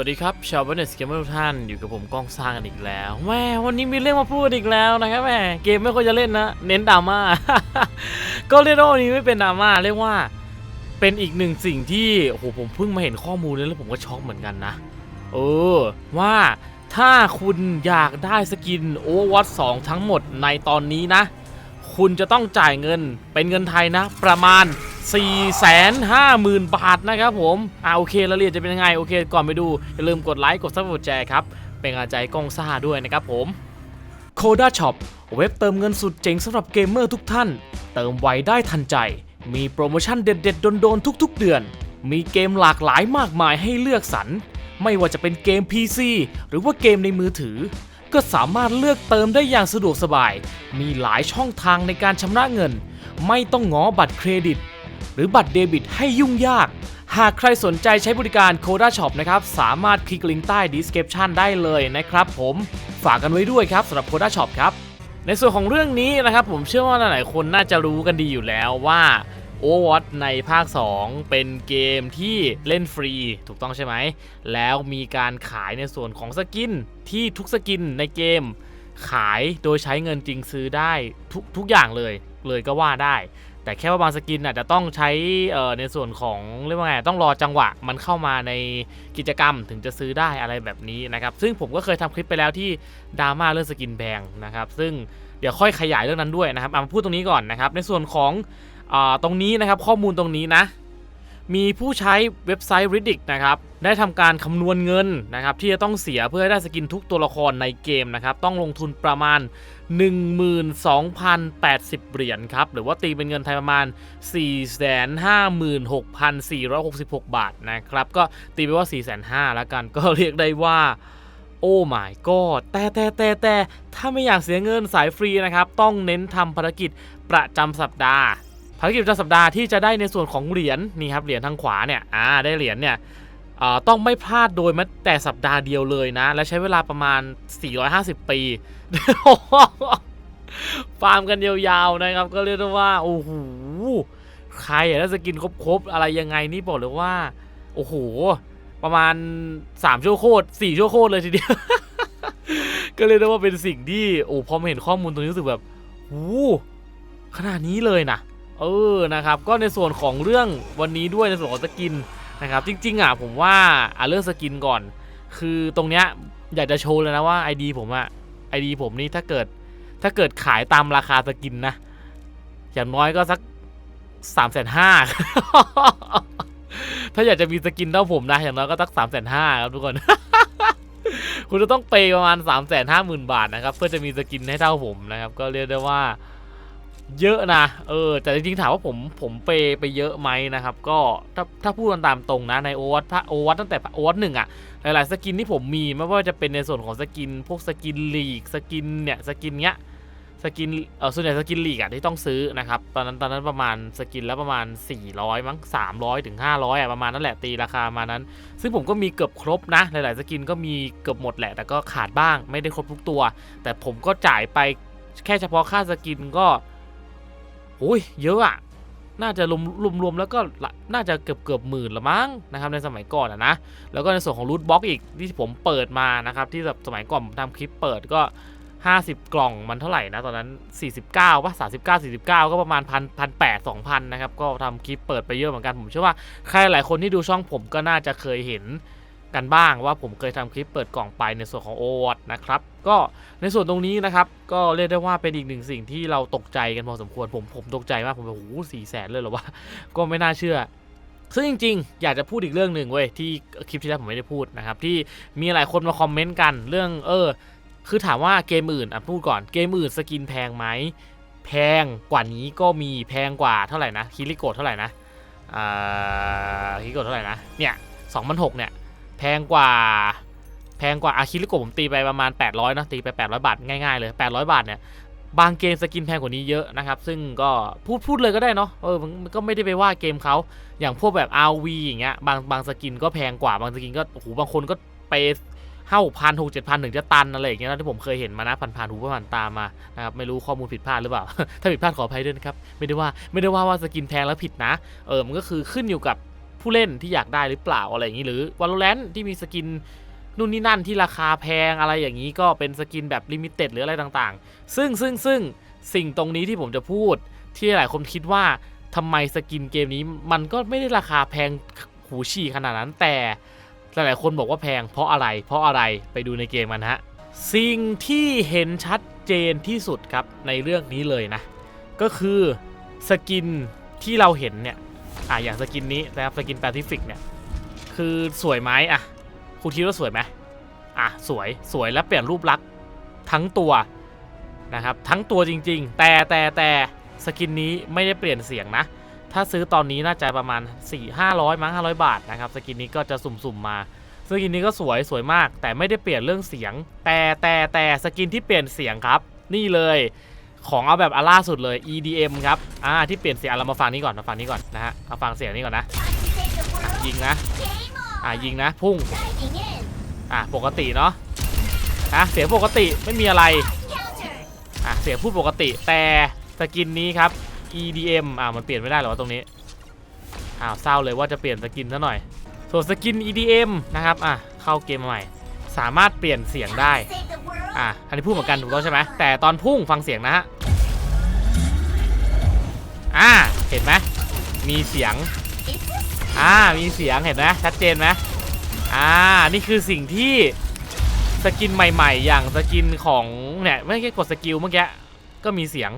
วัสดีครับ ชาวบ้านเนสเกมเมอร์ทุกท่านอยู่กับผมก้องสร้างกันอีกแล้วแม่วันนี้มีเรื่องมาพูดอีกแล้วนะครับแม่เกมไม่ค่อยจะเล่นนะ เน้นดราม่า ก็เรียกว่าวันนี้ไม่เป็นดราม่าเรียกว่าเป็นอีกหนึ่งสิ่งที่โอ้โหผมเพิ่งมาเห็นข้อมูลนี้แล้วผมก็ช็อกเหมือนกันนะเออว่าถ้าคุณอยากได้สกิน Overwatch 2ทั้งหมดในตอนนี้นะ คุณจะต้องจ่ายเงินเป็นเงินไทยนะ ประมาณ 450,000 บาทนะครับผม อ่าโอเครายละเอียดจะเป็นยังไง โอเค ก่อนไปดู อย่าลืมกดไลค์ กดซับกดแชร์ครับ เป็นกำลังใจกล้องซ่าด้วยนะครับผม Coda Shop เว็บเติมเงินสุดเจ๋งสำหรับเกมเมอร์ทุกท่าน เติมไวได้ทันใจ มีโปรโมชั่นเด็ดๆโดนๆทุก ๆ เดือน มีเกมหลากหลายมากมายให้เลือกสรร ไม่ว่าจะเป็นเกม PC หรือว่าเกมในมือถือ ก็สามารถเลือกเติมได้อย่างสะดวกสบาย มีหลายช่องทางในการชำระเงิน ไม่ต้องง้อบัตรเครดิต หรือบัตรเดบิตให้ยุ่งยาก หากใครสนใจใช้บริการ Coda Shop นะครับ สามารถคลิกลิงก์ใต้ description ได้เลยนะครับผมฝากกันไว้ด้วยครับสำหรับ Coda Shop ครับ ในส่วนของเรื่องนี้นะครับ ผมเชื่อว่าหลายๆคนน่าจะรู้กันดีอยู่แล้วว่า Overwatch ในภาค 2 เป็นเกมที่เล่นฟรีถูกต้องใช่ไหม แล้วมีการขายในส่วนของสกิน ที่ทุกสกินในเกมขายโดยใช้เงินจริงซื้อได้ทุกทุกอย่างเลยเลยก็ว่าได้ แต่แค่ว่าบางสกินอาจจะต้องใช้ในส่วนของเรียกว่าไงต้องรอจังหวะมันเข้ามาในกิจกรรมถึงจะซื้อได้อะไรแบบนี้นะครับ ซึ่งผมก็เคยทำคลิปไปแล้วที่ดราม่าเรื่องสกินแพงนะครับ ซึ่งเดี๋ยวค่อยขยายเรื่องนั้นด้วยนะครับเอามาพูดตรงนี้ก่อนนะครับ ในส่วนของอตรงนี้นะครับข้อมูลตรงนี้นะ มีผู้ใช้เว็บไซต์ Reddit นะครับได้ทำการคำนวณเงินนะครับที่จะต้องเสียเพื่อให้ได้สกินทุกตัวละครในเกมนะครับต้องลงทุนประมาณ 12,080 เหรียญครับหรือว่าตีเป็นเงินไทยประมาณ 456,466 บาทนะครับก็ตีไปว่า 4,500แล้วกันก็เรียกได้ว่าโอ้ my god แต่แต่แต่แต่ถ้าไม่อยากเสียเงินสายฟรีนะครับ ต้องเน้นทำภารกิจประจำสัปดาห์ ภารกิจประจำสัปดาห์ที่จะได้ในส่วนของเหรียญนี่ครับเหรียญทางขวาเนี่ยอ่าได้เหรียญเนี่ยต้องไม่พลาดโดยแม้แต่สัปดาห์เดียวเลยนะ และใช้เวลาประมาณ 450 ปีฟาร์มกันยาวๆนะครับ ก็เรียกได้ว่าโอ้โหใครอยากได้สกินครบๆ อะไรยังไงนี่บอกเลยว่า โอ้โห ประมาณ 3 ชั่วโคตร4ชั่วโคตรเลยทีเดียว ก็เลยกได้ว่าเป็นสิ่งที่ โอ้พอมาเห็นข้อมูลตรงนี้รู้สึกแบบโอ้ขนาดนี้เลยนะ เออนะครับก็ในส่วนของเรื่องวันนี้ด้วยในส่วนของสกินนะครับจริงๆอะผมว่าอะเรื่องสกินก่อน คือตรงเนี้ยอยากจะโชว์เลยนะว่า ID ผมอะ ID ผมนี่ถ้าเกิดถ้าเกิดขายตามราคาสกินนะ อย่างน้อยก็สักสามแสนห้าถ้าอยากจะมีสกินเท่าผมนะ อย่างน้อยก็สักสามแสนห้าครับทุกคน คุณจะต้องเปย์ประมาณ3ามแสนห้าหมื่นบาทนะครับ เพื่อจะมีสกินให้เท่าผมนะครับ ก็เรียกได้ว่า เยอะนะ เออ แต่จริงๆถามว่าผมผมเปไปเยอะไหมนะครับ ก็ถ้าถ้าพูดกันตามตรงนะในโอวัตพระโอวัตตั้งแต่โอวัตหนึ่งอะหลายๆสกินที่ผมมีไม่ว่าจะเป็นในส่วนของสกิน พวกสกินลีกสกินเนี่ยสกินเนี้ยสกินเออส่วนใหญ่สกินลีกอะที่ต้องซื้อนะครับตอนนั้นตอนนั้นประมาณสกินแล้วประมาณ 400 มั้ง 300ถึง500อะประมาณนั้นแหละตีราคามานั้น ซึ่งผมก็มีเกือบครบนะ หลาย ๆ สกินก็มีเกือบหมดแหละ แต่ก็ขาดบ้างไม่ได้ครบทุกตัว แต่ผมก็จ่ายไปแค่เฉพาะค่าสกินก็ โอ้ยเยอะอะน่าจะรวมรวมรวมแล้วก็น่าจะเกือบเกือบหมื่นละมั้งนะครับในสมัยก่อนอะนะแล้วก็ในส่วนของรูทบ็อกอีกที่ผมเปิดมานะครับที่แบบสมัยก่อนผมทำคลิปเปิดก็ 50 กล่องมันเท่าไหร่นะตอนนั้น 49ป่ะ39 49 ก็ประมาณพันพันแปดสองพันนะครับก็ทำคลิปเปิดไปเยอะเหมือนกันผมเชื่อว่าใครหลายคนที่ดูช่องผมก็น่าจะเคยเห็น กันบ้างว่าผมเคยทำคลิปเปิดกล่องไปในส่วนของโอวัตนะครับก็ในส่วนตรงนี้นะครับ ก็เรียกได้ว่าเป็นอีกหนึ่งสิ่งที่เราตกใจกันพอสมควรผมผมตกใจมากผมแบบโอ้โหสี่แสนเลยเหรอวะก็ไม่น่าเชื่อ ซึ่งจริงๆ อยากจะพูดอีกเรื่องหนึ่งเว้ยที่คลิปที่แล้วผมไม่ได้พูดนะครับที่มีหลายคนมาคอมเมนต์กันเรื่องเออคือถามว่าเกมอื่นอะพูดก่อนเกมอื่นสกินแพงไหมแพงกว่านี้ก็มีแพงกว่าเท่าไหร่นะคิริโกะเท่าไหร่นะอ่าคิริโกะเท่าไหร่นะเนี่ยสองพันหกเนี่ย แพงกว่า แพงกว่าอาคิริโกผมตีไปประมาณ 800นะตีไป 800 บาท ง่ายๆเลย 800 บาทเนี่ยบางเกมสกินแพงกว่านี้เยอะนะครับ ซึ่งก็พูดพูดเลยก็ได้เนาะเออมันก็ไม่ได้ไปว่าเกมเขาอย่างพวกแบบ RV อย่างเงี้ยบางบางสกินก็แพงกว่าบางสกินก็โอ้โหบางคนก็ไปห้าหกพันหกเจ็ดพันถึงจะตันอะไรอย่างเงี้ยนะที่ผมเคยเห็นมานะผ่านผ่านๆหูผ่านตามมานะครับไม่รู้ข้อมูลผิดพลาดหรือเปล่า ถ้าผิดพลาดขออภัยด้วยนะครับ ไม่ได้ว่าไม่ได้ว่าว่าสกินแพงแล้วผิดนะ เออมันก็คือขึ้นอยู่กับ ผู้เล่นที่อยากได้หรือเปล่าอะไรอย่างนี้หรือ Valorant ที่มีสกินนู่นนี่นั่นที่ราคาแพงอะไรอย่างนี้ก็เป็นสกินแบบลิมิเต็ดหรืออะไรต่างๆ ซึ่งซึ่งซึ่งสิ่งตรงนี้ที่ผมจะพูด ที่หลายคนคิดว่าทำไมสกินเกมนี้มันก็ไม่ได้ราคาแพงหูฉี่ขนาดนั้นแต่หลายๆคนบอกว่าแพงเพราะอะไร เพราะอะไรไปดูในเกมกันฮะสิ่งที่เห็นชัดเจนที่สุดครับในเรื่องนี้เลยนะ ก็คือสกินที่เราเห็นเนี่ย อะอย่างสกินนี้นะครับสกินแปซิฟิกเนี่ยคือสวยไหมอะคุณคิดว่าสวยไหมอะสวยสวยและเปลี่ยนรูปลักษณ์ทั้งตัวนะครับทั้งตัวจริง ๆ แต่แต่แต่สกินนี้ไม่ได้เปลี่ยนเสียงนะ ถ้าซื้อตอนนี้น่าจะประมาณ 4 500 มั้ง 500 บาทนะครับสกินนี้ก็จะสุ่มๆมาสกินนี้ก็สวยสวยมาก แต่ไม่ได้เปลี่ยนเรื่องเสียง แต่แต่แต่สกินที่เปลี่ยนเสียงครับ นี่เลย ของเอาแบบอันล่าสุดเลย EDM ครับอ่าที่เปลี่ยนเสียงเรามาฟังนี้ก่อนมาฟังนี้ก่อนนะฮะมาฟังเสียงนี้ก่อนนะอะยิงนะอะยิงนะ พุ่งอะปกติเนาะอะเสียงปกติไม่มีอะไรอะเสียงพูดปกติแต่สกินนี้ครับ EDM อ่ามันเปลี่ยนไม่ได้เหรอวะตรงนี้อ้าวเศร้าเลยว่าจะเปลี่ยนสกินซะหน่อยส่วนสกิน EDM นะครับอะเข้าเกมใหม่ สามารถเปลี่ยนเสียงได้อะอันนี้พูดเหมือนกันถูกต้องใช่ไหมแต่ตอนพุ่งฟังเสียงนะฮะ อ่าเห็นไหมมีเสียงอ่ามีเสียงเห็นไหมชัดเจนไหมอ่านี่คือสิ่งที่สกินใหม่ ๆ อย่างสกินของเนี่ยไม่ใช่กดสกิลเมื่อกี้ก็มีเสียง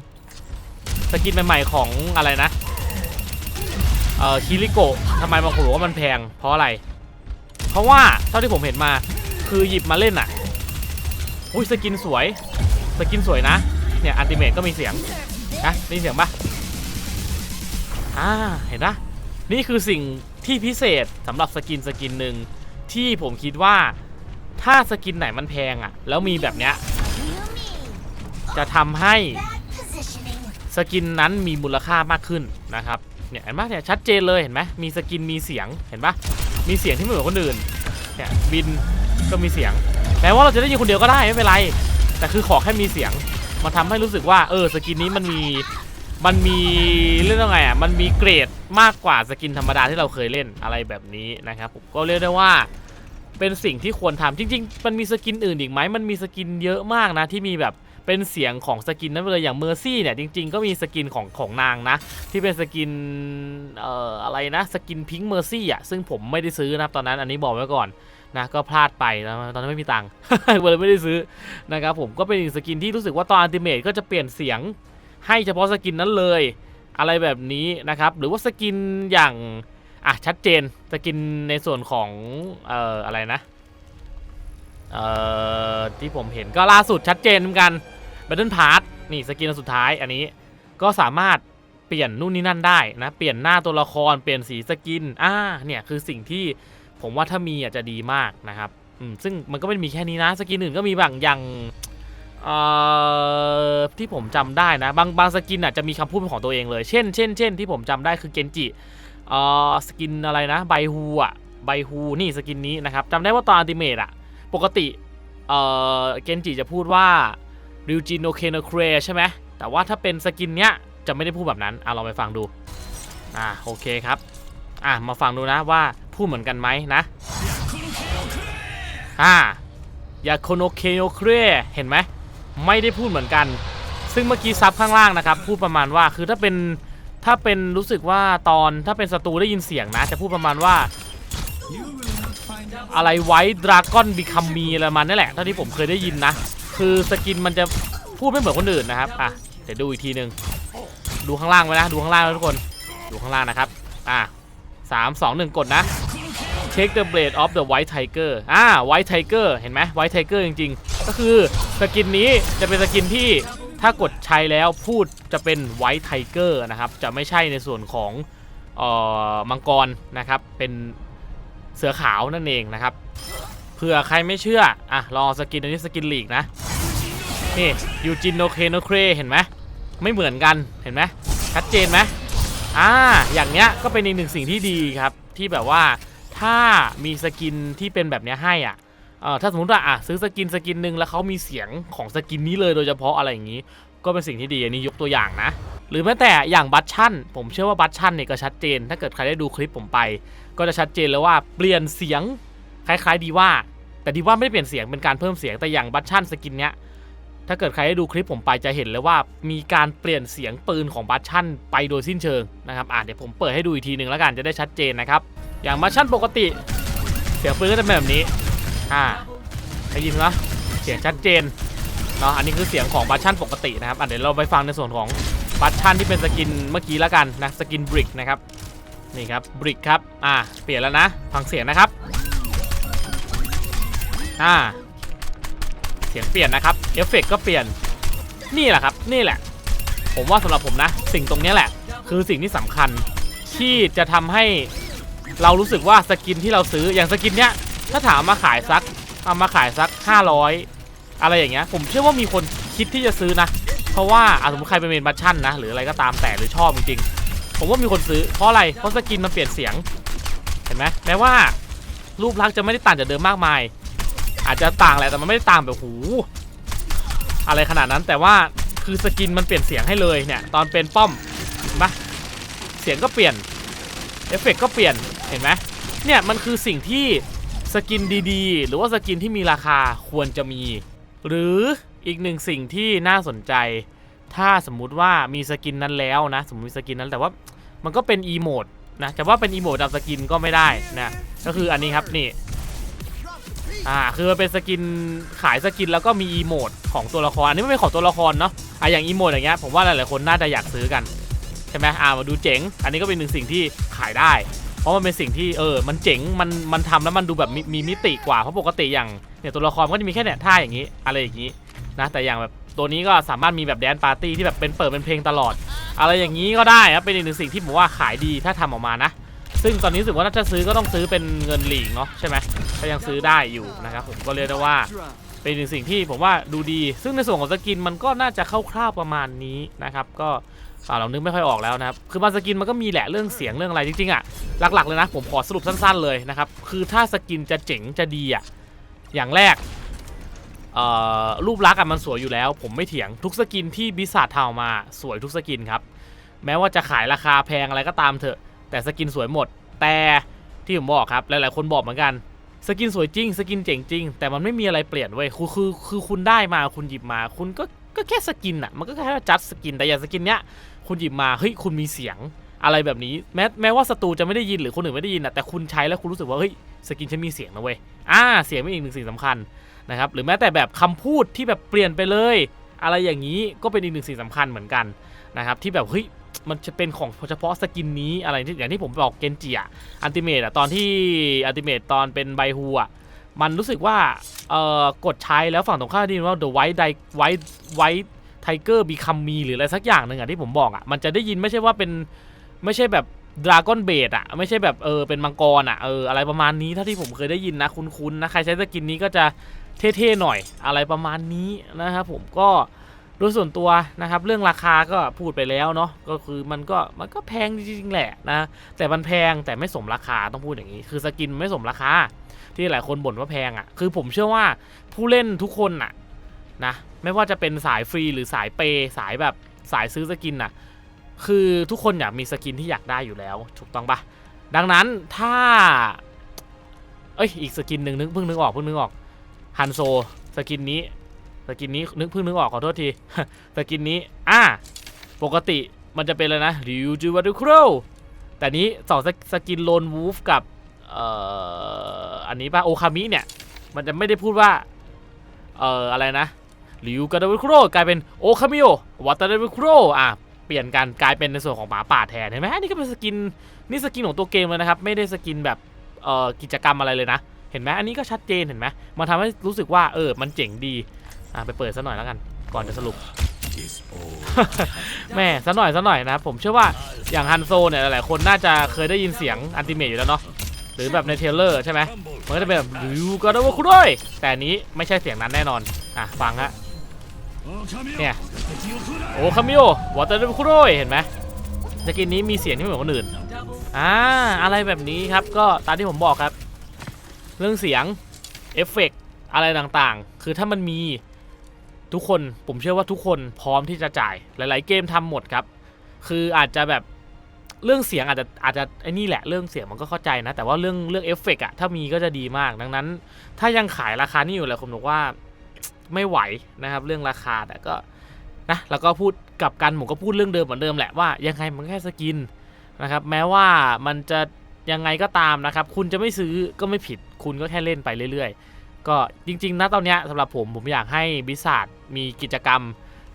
สกินใหม่ๆของอะไรนะเอ่อคิริโกะทำไมบางคนบอกว่ามันแพงเพราะอะไร เพราะว่าเท่าที่ผมเห็นมาคือหยิบมาเล่นอะอุ้ยสกินสวย สกินสวยนะ เนี่ยอันติเมตก็มีเสียงนะได้ยินเสียงปะ อ่าเห็นนะนี่คือสิ่งที่พิเศษสำหรับสกินสกินหนึ่งที่ผมคิดว่าถ้าสกินไหนมันแพงอะ แล้วมีแบบเนี้ยจะทำให้สกินนั้นมีมูลค่ามากขึ้นนะครับเนี่ยเห็นปะเนี่ยชัดเจนเลยเห็นไหมมีสกินมีเสียงเห็นปะมีเสียงที่ไม่เหมือนคนอื่นเนี่ยบินก็มีเสียงแม้ว่าเราจะได้ยินคนเดียวก็ได้ไม่เป็นไร แต่คือขอแค่มีเสียง มันทำให้รู้สึกว่าเออสกินนี้มันมี มันมีเรื่องยังไงอะ มันมีเกรดมากกว่าสกินธรรมดาที่เราเคยเล่นอะไรแบบนี้นะครับผมก็เรียกได้ว่าเป็นสิ่งที่ควรทำจริง ๆ มันมีสกินอื่นอีกไหมมันมีสกินเยอะมากนะที่มีแบบเป็นเสียงของสกินนั้นเลยอย่างเมอร์ซี่เนี่ยจริง ๆ ก็มีสกินของของนางนะ ที่เป็นสกินเอ่ออะไรนะสกินพิงค์เมอร์ซี่อะซึ่งผมไม่ได้ซื้อนะครับตอนนั้นอันนี้บอกไว้ก่อนนะก็พลาดไปนะตอนนั้นไม่มีตังค์เลยไม่ได้ซื้อนะครับผมก็เป็นอีกสกินที่รู้สึกว่าตอนอันติเมทก็จะเปลี่ยนเสียง ให้เฉพาะสกินนั้นเลย อะไรแบบนี้นะครับ หรือว่าสกินอย่างอะชัดเจนสกินในส่วนของเอ่ออะไรนะเอ่อที่ผมเห็นก็ล่าสุดชัดเจนเหมือนกัน Battle Pass นี่สกินสุดท้ายอันนี้ก็สามารถเปลี่ยนนู่นนี่นั่นได้นะ เปลี่ยนหน้าตัวละครเปลี่ยนสีสกินอ่าเนี่ยคือสิ่งที่ผมว่าถ้ามีอะจะดีมากนะครับอืมซึ่งมันก็ไม่ได้มีแค่นี้นะ สกินอื่นก็มีบางอย่าง ที่ผมจำได้นะบางบางสกินอะจะมีคำพูดเป็นของตัวเองเลย เช่นเช่นเช่นที่ผมจำได้คือเกนจิเออสกินอะไรนะไบฮูอะไบฮูนี่สกินนี้นะครับจำได้ว่าตอนอัลติเมทอะปกติเออเกนจิจะพูดว่าริวจินโนเคโนเครใช่ไหมแต่ว่าถ้าเป็นสกินเนี้ยจะไม่ได้พูดแบบนั้นอะลองไปฟังดูอะโอเคครับอะมาฟังดูนะว่าพูดเหมือนกันไหมนะอะยาโคโนเคโนเครเห็นไหม ไม่ได้พูดเหมือนกัน ซึ่งเมื่อกี้ซับข้างล่างนะครับ พูดประมาณว่าคือถ้าเป็นถ้าเป็นรู้สึกว่าตอนถ้าเป็นศัตรูได้ยินเสียงนะ จะพูดประมาณว่า อะไรไว้ดราก้อนบิคัมมีอะไรมาณนั่แหละเท่าที่ผมเคยได้ยินนะ คือสกินมันจะพูดไม่เหมือนคนอื่นนะครับอะเดี๋ยวดูอีกทีหนึ่งดูข้างล่างไว้นะ ดูข้างล่างทุกคนดูข้างล่างนะครับอะสามสองหนึ่งกดนะ Take the blade of the white tiger อ่า white tiger เห็นไหม white tiger จริง ๆ ก็คือ สกินนี้จะเป็นสกินที่ถ้ากดใช้แล้วพูดจะเป็น white tiger นะครับจะไม่ใช่ในส่วนของออมังกรนะครับเป็นเสือขาวนั่นเองนะครับเผื่อใครไม่เชื่ออะลองสกินอันนี้สกินหลีกนะนี่ยูจินโนเคโนเครเห็นไหมไม่เหมือนกันเห็นไหมชัดเจนไหมอ่าอย่างเนี้ยก็เป็นอีกหนึ่งสิ่งที่ดีครับที่แบบว่าถ้ามีสกินที่เป็นแบบเนี้ยให้อะ เออถ้าสมมติว่าอะซื้อสกินสกินหนึ่งแล้วเขามีเสียงของสกินนี้เลยโดยเฉพาะอะไรอย่างนี้ ก็เป็นสิ่งที่ดีอันนี้ยกตัวอย่างนะ หรือแม้แต่อย่างบัตชั่น ผมเชื่อว่าบัตชั่นเนี่ยก็ชัดเจน ถ้าเกิดใครได้ดูคลิปผมไป ก็จะชัดเจนเลยว่าเปลี่ยนเสียงคล้ายๆดีว่า แต่ดีว่าไม่ได้เปลี่ยนเสียงเป็นการเพิ่มเสียงแต่อย่างบัตชั่นสกินเนี้ยถ้าเกิดใครได้ดูคลิปผมไปจะเห็นเลยว่ามีการเปลี่ยนเสียงปืนของบัตชั่นไปโดยสิ้นเชิงนะครับอะเดี๋ยวผมเปิดให้ดูอีกทีหนึ่งแล้วกันจะได้ชัดเจนนะครับอย่างบัตชั่นปกติ เสียงปืนก็จะเป็นแบบนี้ อ่าได้ยินไหมเสียงชัดเจนเนาะอันนี้คือเสียงของบัตชั่นปกตินะครับอะเดี๋ยวเราไปฟังในส่วนของบัตชั่นที่เป็นสกินเมื่อกี้แล้วกันนะสกินบริกนะครับนี่ครับบริกครับอ่าเปลี่ยนแล้วนะฟังเสียงนะครับอ่าเสียงเปลี่ยนนะครับเอฟเฟกต์ก็เปลี่ยนนี่แหละครับนี่แหละ ผมว่าสำหรับผมนะ สิ่งตรงนี้แหละ คือสิ่งที่สำคัญที่จะทำให้เรารู้สึกว่าสกินที่เราซื้ออย่างสกินเนี้ย ถ้าถามมาขายสักเอามาขายสัก 500 อะไรอย่างเงี้ย ผมเชื่อว่ามีคนคิดที่จะซื้อนะ เพราะว่าอะสมมติใครเป็นเมนบัชชั่นนะ หรืออะไรก็ตามแต่หรือชอบจริงๆ ผมว่ามีคนซื้อ เพราะอะไร เพราะสกินมันเปลี่ยนเสียง เห็นไหมแม้ว่ารูปลักษณ์จะไม่ได้ต่างจากเดิมมากมาย อาจจะต่างแหละ แต่มันไม่ได้ต่างแบบหู อะไรขนาดนั้น แต่ว่าคือสกินมันเปลี่ยนเสียงให้เลยเนี่ย ตอนเป็นป้อมเห็นปะเสียงก็เปลี่ยน เอฟเฟกต์ก็เปลี่ยน เห็นไหมเนี่ยมันคือสิ่งที่ สกินดีๆ หรือว่าสกินที่มีราคาควรจะมี หรืออีกหนึ่งสิ่งที่น่าสนใจ ถ้าสมมุติว่ามีสกินนั้นแล้วนะ สมมติมีสกินนั้นแต่ว่ามันก็เป็นอีโมดนะแต่ว่าเป็นอีโมดดับสกินก็ไม่ได้นะก็คืออันนี้ครับนี่อ่าคือมันเป็นสกินขายสกินแล้วก็มีอีโมดของตัวละครอันนี้ไม่เป็นของตัวละครเนาะอะอย่างอีโมดอย่างเงี้ยผมว่าหลายๆคนน่าจะอยากซื้อกันใช่ไหมอ่ามาดูเจ๋ง อันนี้ก็เป็นหนึ่งสิ่งที่ขายได้ เพราะมันเป็นสิ่งที่เออ มันเจ๋ง มันมันทำแล้วมันดูแบบมีมีมิติกว่า เพราะปกติอย่างเนี่ยตัวละครก็จะมีแค่เนี่ยท่าอย่างนี้ อะไรอย่างนี้นะ แต่อย่างแบบตัวนี้ก็สามารถมีแบบแดนปาร์ตี้ที่แบบเป็นเปิดเป็นเพลงตลอด อะไรอย่างนี้ก็ได้ครับเป็นอีกหนึ่งสิ่งที่ผมว่าขายดีถ้าทำออกมานะ ซึ่งตอนนี้รู้สึกว่าถ้าจะซื้อก็ต้องซื้อเป็นเงินหลีกเนาะใช่ไหมก็ยังซื้อได้อยู่นะครับผมก็เรียกได้ว่าเป็นหนึ่งสิ่งที่ผมว่าดูดี ซึ่งในส่วนของสกินมันก็น่าจะคร่าวๆประมาณนี้นะครับ ก็ อ่าเรานึกไม่ค่อยออกแล้วนะครับ คือบาสกินมันก็มีแหละเรื่องเสียงเรื่องอะไรจริงๆอะ หลักๆเลยนะผมขอสรุปสั้นๆเลยนะครับ คือถ้าสกินจะเจ๋งจะดีอะ อย่างแรกเอ่อรูปลักษณ์อะมันสวยอยู่แล้ว ผมไม่เถียงทุกสกินที่บิสาททาวมาสวยทุกสกินครับ แม้ว่าจะขายราคาแพงอะไรก็ตามเถอะ แต่สกินสวยหมด แต่ที่ผมบอกครับหลายๆคนบอกเหมือนกัน สกินสวยจริง สกินเจ๋งจริง แต่มันไม่มีอะไรเปลี่ยนเว้ยคือคือคือคุณได้มาคุณหยิบมา คุณก็ ก็แค่สกินอะมันก็แค่จัดสกินแต่อย่างสกินเนี้ยคุณหยิบมาเฮ้ยคุณมีเสียงอะไรแบบนี้แม้แม้ว่าศัตรูจะไม่ได้ยินหรือคนอื่นไม่ได้ยินอะแต่คุณใช้แล้วคุณรู้สึกว่าเฮ้ยสกินฉันมีเสียงนะเว้ยอ่าเสียงเป็นอีกหนึ่งสิ่งสำคัญนะครับหรือแม้แต่แบบคำพูดที่แบบเปลี่ยนไปเลย อะไรอย่างนี้ก็เป็นอีกหนึ่งสิ่งสำคัญเหมือนกันนะครับที่แบบเฮ้ยมันจะเป็นของเฉพาะสกินนี้อะไรที่อย่างที่ผมบอกเกนจิอะอันติเมตอะตอนที่อันติเมตตอนเป็นไบฮูอะ มันรู้สึกว่าเอ่อกดใช้แล้วฝั่งตรงข้ามได้ยินว่า the white di white white tiger become me หรืออะไรสักอย่างหนึ่งอะที่ผมบอกอะมันจะได้ยินไม่ใช่ว่าเป็นไม่ใช่แบบดราก้อนเบดอะไม่ใช่แบบเออเป็นมังกรอะเอออะไรประมาณนี้เท่าที่ผมเคยได้ยินนะคุ้นๆนะใครใช้สกินนี้ก็จะเท่ๆหน่อยอะไรประมาณนี้นะครับผมก็โดยส่วนตัวนะครับเรื่องราคาก็พูดไปแล้วเนาะก็คือมันก็มันก็แพงจริงๆแหละนะแต่มันแพงแต่ไม่สมราคาต้องพูดอย่างนี้ คือสกินไม่สมราคา ที่หลายคนบ่นว่าแพงอะ่ะคือผมเชื่อว่าผู้เล่นทุกคนน่ะนะไม่ว่าจะเป็นสายฟรีหรือสายเปย์สายแบบสายซื้อสกินน่ะคือทุกคนอยากมีสกินที่อยากได้อยู่แล้ว ถูกต้องปะดังนั้นถ้าเอ้ยอีกสกินหนึ่งนึกเพิ่งนึกออกเพิ่งนึกออกฮันโซสกินนี้สกินนี้นึกเพิ่งนึกออกขอโทษทีสกินนี้อ่าปกติมันจะเป็นเลยนะริวจูวารุโครแต่นี้สองสกินโลนวูฟกับ เอ่ออันนี้ป่ะโอคามิเนี่ย มันจะไม่ได้พูดว่า เอ่ออะไรนะริวกาดวิโครกลายเป็นโอคามิโอวัตาดวิโครอะเปลี่ยนกันกลายเป็นในส่วนของหมาป่าแทนเห็นไหมนี่ก็เป็นสกินนี่สกินของตัวเกมเลยนะครับ ไม่ได้สกินแบบเอ่อกิจกรรมอะไรเลยนะ เห็นไหมอันนี้ก็ชัดเจนเห็นไหมมันทำให้รู้สึกว่าเออมันเจ๋งดีอะไปเปิดซะหน่อยแล้วกัน ก่อนจะสรุปแม่ซะหน่อยซะหน่อยนะครับผมเชื่อว่าอย่างฮันโซเนี่ยหลายๆคนน่าจะเคยได้ยินเสียงอันติเมตอยู่แล้วเนาะ หรือแบบในเทรลเลอร์ใช่ไหมมันก็จะเป็นแบบริวก็ได้ว่าคุด้วย แต่อันนี้ไม่ใช่เสียงนั้นแน่นอน อะฟังฮะเนี่ยโอ้คามิโอวอเตอร์คุด้วยเห็นไหมสกินนี้มีเสียงที่ไม่เหมือนคนอื่นอ่าอะไรแบบนี้ครับก็ตามที่ผมบอกครับ เรื่องเสียงเอฟเฟกต์อะไรต่างๆ คือถ้ามันมีทุกคนผมเชื่อว่าทุกคนพร้อมที่จะจ่ายหลาย ๆ เกมทำหมดครับ คืออาจจะแบบ เรื่องเสียงอาจจะอาจจะไอ้นี่แหละเรื่องเสียงมันก็เข้าใจนะ แต่ว่าเรื่องเรื่องเอฟเฟกต์อะถ้ามีก็จะดีมากดังนั้น ถ้ายังขายราคานี้อยู่แหละผมบอกว่าไม่ไหวนะครับ เรื่องราคาแต่ก็นะแล้วก็พูดกับกันผมก็พูดเรื่องเดิมเหมือนเดิมแหละว่ายังไงมันแค่สกินนะครับแม้ว่ามันจะยังไงก็ตามนะครับ คุณจะไม่ซื้อก็ไม่ผิด คุณก็แค่เล่นไปเรื่อย ๆ ก็จริงๆนะตอนเนี้ยสำหรับผมผมอยากให้บิสาดมีกิจกรรม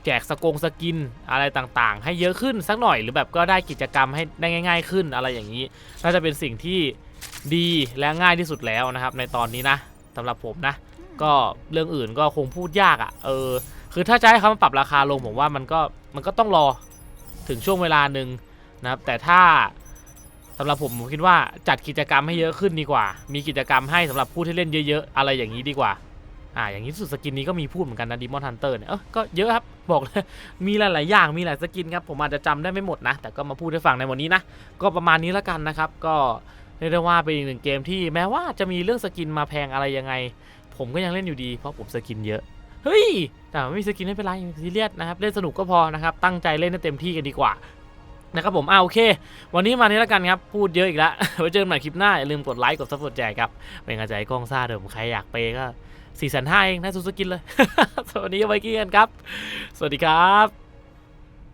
แจกสกงสกินอะไรต่างๆ ให้เยอะขึ้นสักหน่อยหรือแบบก็ได้กิจกรรมให้ได้ง่าย ๆ ขึ้นอะไรอย่างนี้ น่าจะเป็นสิ่งที่ดีและง่ายที่สุดแล้วนะครับ ในตอนนี้นะสำหรับผมนะ ก็เรื่องอื่นก็คงพูดยากอะ่ะ เออ คือถ้าจะให้เขามาปรับราคาลงผมว่ามันก็มันก็ต้องรอถึงช่วงเวลาหนึ่งนะครับ แต่ถ้าสำหรับผมผมคิดว่าจัดกิจกรรมให้เยอะขึ้นดีกว่า มีกิจกรรมให้สำหรับผู้ที่เล่นเยอะ ๆ อะไรอย่างนี้ดีกว่า อ่าอย่างนี้สุดสกินนี้ก็มีพูดเหมือนกันนะดิมอนฮันเตอร์เนี่ยเออก็เยอะครับบอกเลยมีหลาย ๆ อย่างมีหลายสกินครับผมอาจจะจำได้ไม่หมดนะ แต่ก็มาพูดให้ฟังในวันนี้นะ ก็ประมาณนี้แล้วกันนะครับ ก็เรียกได้ว่าเป็นอีกหนึ่งเกมที่แม้ว่าจะมีเรื่องสกินมาแพงอะไรยังไง ผมก็ยังเล่นอยู่ดีเพราะผมสกินเยอะเฮ้ยแต่ไม่มีสกินไม่เป็นไรซีเรียสนะครับเล่นสนุกก็พอนะครับตั้งใจเล่นให้เต็มที่กันดีกว่านะครับผมอ่าโอเค วันนี้มานี้แล้วกันครับ พูดเยอะอีกแล้วไว้เจอกันใหม่คลิปหน้า อย่าลืมกดไลค์ กดซับสไครต์ครับ เป็นกำลังใจกล้องซ่าเดิมใครอยากเปก็ สี่แสนห้าเองได้ทุกสกินเลย สวัสดีไว้กี้กันครับ สวัสดีครับ